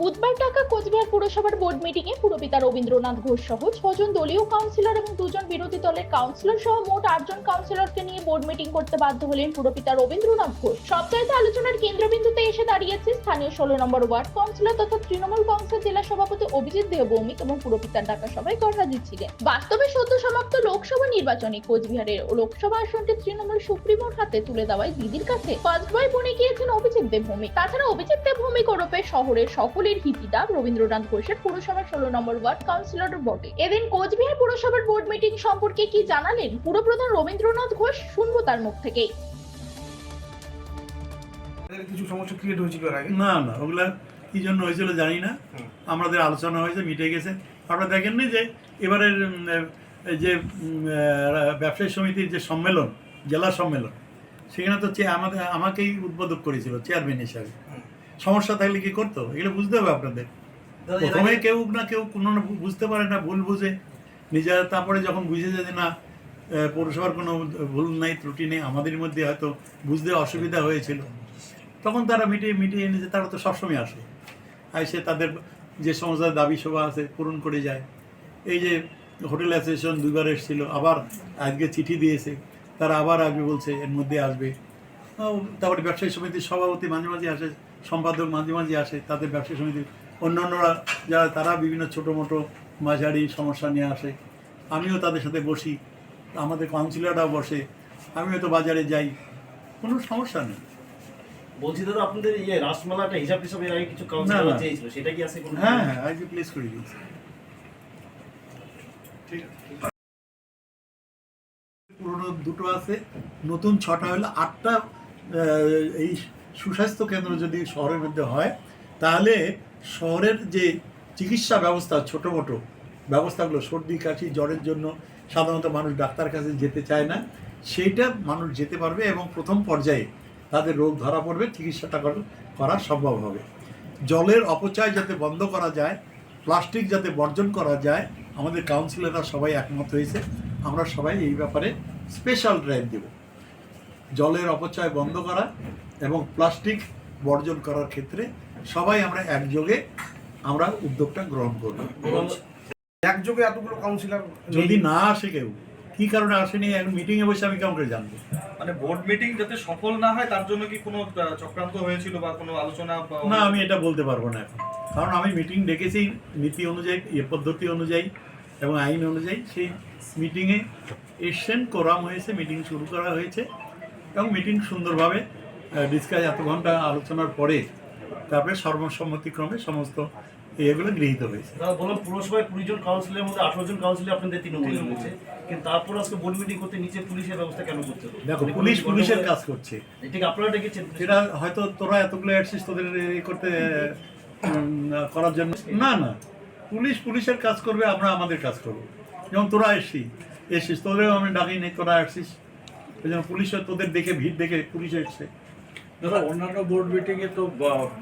বুধবার টাকা কোচবিহার পুরসভার বোর্ড মিটিং এ পুরপিতা রবীন্দ্রনাথ ঘোষ সহ ছজন দলীয় কাউন্সিলর এবং দুজন বিরোধী দলের কাউন্সিলর সহ মোট আটজন কাউন্সিলরকে নিয়ে বোর্ড মিটিং করতে বাধ্য হলেন পুরপিতা রবীন্দ্রনাথ ঘোষ। সপ্তাহে আলোচনার কেন্দ্রবিন্দুতে এসে দাঁড়িয়েছে স্থানীয় ষোলো নম্বর ওয়ার্ড কাউন্সিলর তথা তৃণমূল কংগ্রেসের জেলা সভাপতি অভিজিৎ দেবভৌমিক এবং পুরপিতার ডাকা সভায় গণরাজি ছিলেন। বাস্তবে সদ্য সমাপ্ত লোকসভা নির্বাচনে কোচবিহারের লোকসভা আসনটি তৃণমূল সুপ্রিমোর হাতে তুলে দেওয়ায় দিদির কাছে। ফার্স্ট বয় বনে গিয়েছেন অভিজিৎ দেবভৌমিক তাছাড়া অভিজিৎ দেবভৌমিক ওরফে শহরের সকলের হিতিদা রবীন্দ্রনাথ ঘোষের পুরসভার ষোলো নম্বর ওয়ার্ড কাউন্সিলর বটে। এদিন কোচবিহার পুরসভার বোর্ড মিটিং সম্পর্কে কি জানালেন পুরপ্রধান রবীন্দ্রনাথ ঘোষ শুনব তার মুখ থেকেই। কিছু সমস্যা ক্রিয়েট হয়েছিল আগে? না না ওগুলা কি জন্য হয়েছিল জানি না। আমাদের আলোচনা হয়েছে মিটে গেছে। আপনারা দেখেননি যে এবারের যে ব্যবসায়ী সমিতির যে সম্মেলন জেলা সম্মেলন সেখানে তো আমাদের আমাকেই উদ্বোধক করেছিল চেয়ারম্যান হিসাবে। সমস্যা থাকলে কি করতো? এগুলো বুঝতে হবে আপনাদের। প্রথমে কেউ না কেউ কোনো না বুঝতে পারে না ভুল বুঝে। নিজেরা তারপরে যখন বুঝে যায় যে না পৌরসভার কোনো ভুল নাই ত্রুটি নেই আমাদের মধ্যে হয়তো বুঝতে অসুবিধা হয়েছিল। তখন তারা মিটিয়ে মিটিয়ে এনেছে তারা তো সবসময় আসে। এসে তাদের যে সমস্ত দাবি সভা আছে পূরণ করে যায়। এই যে হোটেল অ্যাসোসিয়েশন দুইবার এসেছিল আবার আজকে চিঠি দিয়েছে। তারা আবার আসবে বলছে এর মধ্যে আসবে। তারপরে ব্যবসায়ী সমিতির সভাপতি মাঝে মাঝে আসে। সম্পাদক মাঝে মাঝে আসে তাদের ব্যবসা সমিতির অন্যান্যরা যারা তারা বিভিন্ন ছোটো মোটো মাঝারি সমস্যা নিয়ে আসে। আমিও তাদের সাথে বসি আমাদের কাউন্সিলররাও বসে আমিও তো বাজারে যাই কোনো সমস্যা নেই। বলছি দাদা আপনাদের ইয়ে রাসমেলাটা হিসাব হিসাবে আগে কিছু কাউন্সিলর চেয়েছিল সেটা কি আছে কোনো? হ্যাঁ হ্যাঁ প্লেস করে দিয়েছি। পুরনো দুটো আছে নতুন ছটা হলো আটটা এই সুস্বাস্থ্য কেন্দ্র যদি শহরের মধ্যে হয়, তাহলে শহরের যে চিকিৎসা ব্যবস্থা ছোট মোটো ব্যবস্থাগুলো, সর্দি, কাশি, জ্বরের জন্য সাধারণত মানুষ ডাক্তার কাছে যেতে চায় না, সেইটা মানুষ যেতে পারবে এবং প্রথম পর্যায়ে তাদের রোগ ধরা পড়বে, চিকিৎসাটা কর- সম্ভব হবে। জলের অপচয় যাতে বন্ধ করা যায়, প্লাস্টিক যাতে বর্জন করা যায়, আমাদের কাউন্সিলররা সবাই একমত হয়েছে, আমরা সবাই এই ব্যাপারে স্পেশাল ড্রাইভ দেব। জলের অপচয় বন্ধ করা এবং প্লাস্টিক বর্জন করার ক্ষেত্রে সবাই আমরা একযোগে আমরা উদ্যোগটা গ্রহণ করব। একযোগে এতগুলো কাউন্সিলর যদি না আসে কেউ কি কারণে আসেনি? এখন মিটিংয়ে বসে আমি কেমন করে জানব। মানে বোর্ড মিটিং যাতে সফল না হয় তার জন্য কি কোনো চক্রান্ত হয়েছিল বা কোনো আলোচনা না আমি এটা বলতে পারব না এখন। কারণ আমি মিটিং ডেকেছি নীতি অনুযায়ী এ পদ্ধতি অনুযায়ী এবং আইন অনুযায়ী। সেই মিটিংয়ে এসছেন কোরাম হয়েছে মিটিং শুরু করা হয়েছে এবং মিটিং সুন্দরভাবে ডিসকাস এত ঘণ্টা আলোচনার পরে তারপরে সর্বসম্মতিক্রমে সমস্ত এগুলো গৃহীত হয়েছে। বললাম পুরসভায় কুড়ি জন কাউন্সিলের মধ্যে আঠারো জন কাউন্সিলর আপনাদের তৃণমূল রয়েছে কিন্তু তারপর আজকে বোর্ড মিটিং করতে নিচে পুলিশের ব্যবস্থা কেন করতে দেখো পুলিশ পুলিশের কাজ করছে। এটা আপনারা ডেকেছেন? সেটা হয়তো তোরা এতগুলো অ্যাডসিস তোদের এ করতে করার জন্য। না না। পুলিশ পুলিশের কাজ করবে আমরা আমাদের কাজ করব। যেমন তোরা এসছি এসছিস তোদেরও আমি ডাকি নেই তোরা আসছিস। ওই জন্য পুলিশের তোদের দেখে ভিড় দেখে পুলিশ এসছে। দাদা অন্যান্য বোর্ড মিটিংয়ে তো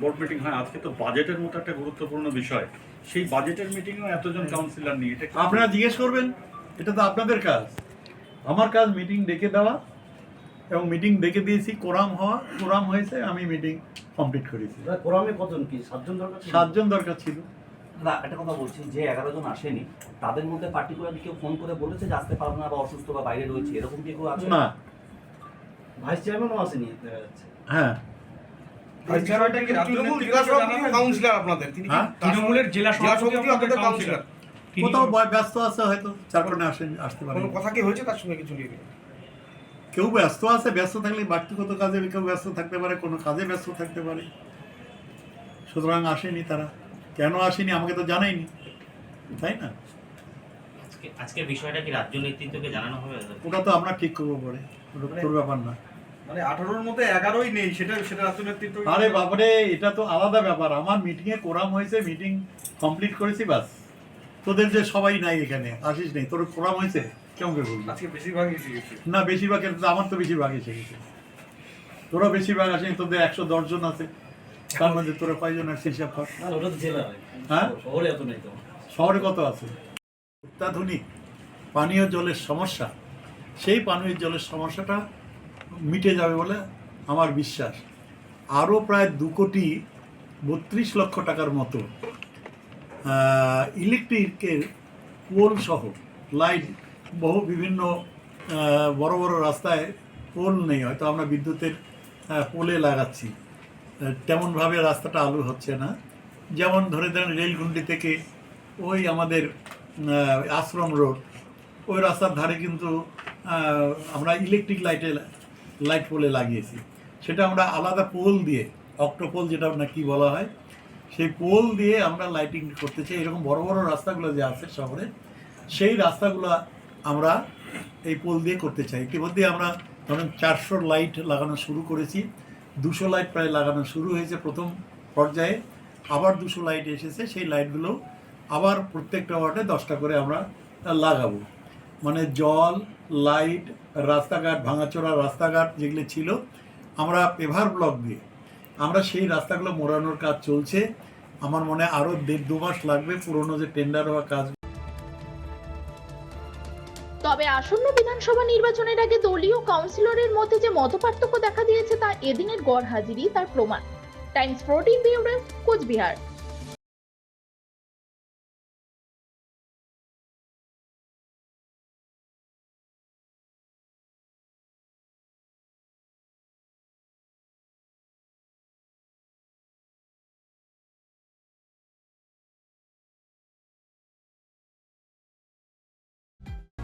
বোর্ড মিটিং হয় আজকে তো বাজেটের মতো একটা গুরুত্বপূর্ণ বিষয়। সেই বাজেটের মিটিংয়েও এতজন কাউন্সিলর নিয়ে এটা আপনারা জিজ্ঞেস করবেন এটা তো আপনাদের কাজ। আমার কাজ মিটিং ডেকে দেওয়া এবং মিটিং ডেকে দিয়েছি কোরাম হওয়া কোরাম হয়েছে আমি মিটিং কমপ্লিট করেছি। দাদা, কোরামে কতজন কি? সাতজন দরকার সাতজন দরকার ছিল। না একটা কথা বলছি যে এগারো জন আসেনি তাদের মধ্যে পার্টিকুলারলি কেউ ফোন করে বলেছে যে আসতে পারবে না বা অসুস্থ বা বাইরে রয়েছে এরকম কি কেউ আছে? না। ভাইস চেয়ারম্যানও আসেনি দেখা যাচ্ছে। হ্যাঁ। হ্যাঁ? তৃণমূলের জেলা সভাপতি আপনাদের কাউন্সিলর কোথাও ব্যস্ত আছে হয়তো? যার কারণে আসেন আসতে পারে কথা কি হয়েছে তার সঙ্গে কিছু নিয়ে? কেউ ব্যস্ত আছে? ব্যস্ত থাকলে ব্যক্তিগত কাজে কেউ ব্যস্ত থাকতে পারে কোনো কাজে ব্যস্ত থাকতে পারে। সুতরাং আসেনি তারা। কেন আসেনি? আমাকে তো জানায়নি। তাই না? আজকে বিষয়টা কি রাজ্য নেতৃত্বকে জানানো হবে? ওটা তো আমরা ঠিক করব পরে। ওটা ব্যাপার না। মানে আঠারোর মধ্যে এগারোই নেই সেটা সেটা রাজ্য নেতৃত্ব আরে বাবারে এটা তো আলাদা ব্যাপার। আমার মিটিংয়ে কোরাম হয়েছে মিটিং কমপ্লিট করেছি বাস তোদের যে সবাই নাই এখানে আসিস নেই তোর কোরাম হয়েছে? কেমন করে বলবি? আজকে বেশিরভাগই এসে গেছে। না বেশিরভাগ আমার তো বেশিরভাগ এসে গেছে। তোরা বেশিরভাগ আসেনি তোদের একশো দশজন আছে। তার মধ্যে তোরা কয়জন আসছে হিসাব কর। হ্যাঁ? শহরে এত নেই তো। শহরে কত আছে? অত্যাধুনিক পানীয় জলের সমস্যা। সেই পানীয় জলের সমস্যাটা মিটে যাবে বলে আমার বিশ্বাস। আরও প্রায় দু কোটি বত্রিশ লক্ষ টাকার মতো ইলেকট্রিকের পোল সহ, লাইট, বহু বিভিন্ন বড় বড় রাস্তায় পোল নেই, হয়তো আমরা বিদ্যুতের পোলে লাগাচ্ছি। তেমনভাবে রাস্তাটা আলু হচ্ছে না। যেমন ধরে দেন রেলগুন্ডি থেকে ওই আমাদের আশ্রম রোড, ওই রাস্তার ধারে কিন্তু আমরা ইলেকট্রিক লাইটে লাইট পোলে লাগিয়েছি। সেটা আমরা আলাদা পোল দিয়ে, অক্টোপোল যেটা নাকি বলা হয়, সেই পোল দিয়ে আমরা লাইটিং করতে চাই। এরকম বড় বড় রাস্তাগুলো যে আছে শহরে, সেই রাস্তাগুলো আমরা এই পোল দিয়ে করতে চাই। ইতিমধ্যে আমরা ধরেন চারশো লাইট লাগানো শুরু করেছি, দুশো লাইট প্রায় লাগানো শুরু হয়েছে প্রথম পর্যায়ে, আবার দুশো লাইট এসেছে, সেই লাইটগুলো আবার প্রত্যেকটা ওয়ার্ডে দশটা করে আমরা লাগাবো। মানে জল, লাইট, রাস্তাঘাট, ভাঙাচোরা রাস্তাঘাট যেগুলো ছিল, আমরা পেভার ব্লক দিয়ে, আমরা সেই রাস্তাগুলো মোড়ানোর কাজ চলছে। আমার মনে আরও দেড় দু মাস লাগবে পুরনো যে টেন্ডার হওয়া কাজ। তবে আসন্ন বিধানসভা নির্বাচনের আগে দলীয় কাউন্সিলরের মধ্যে যে মতপার্থক্য দেখা দিয়েছে তা এদিনের গড় হাজিরি তার প্রমাণ। Times fourteen bureau Coochbehar.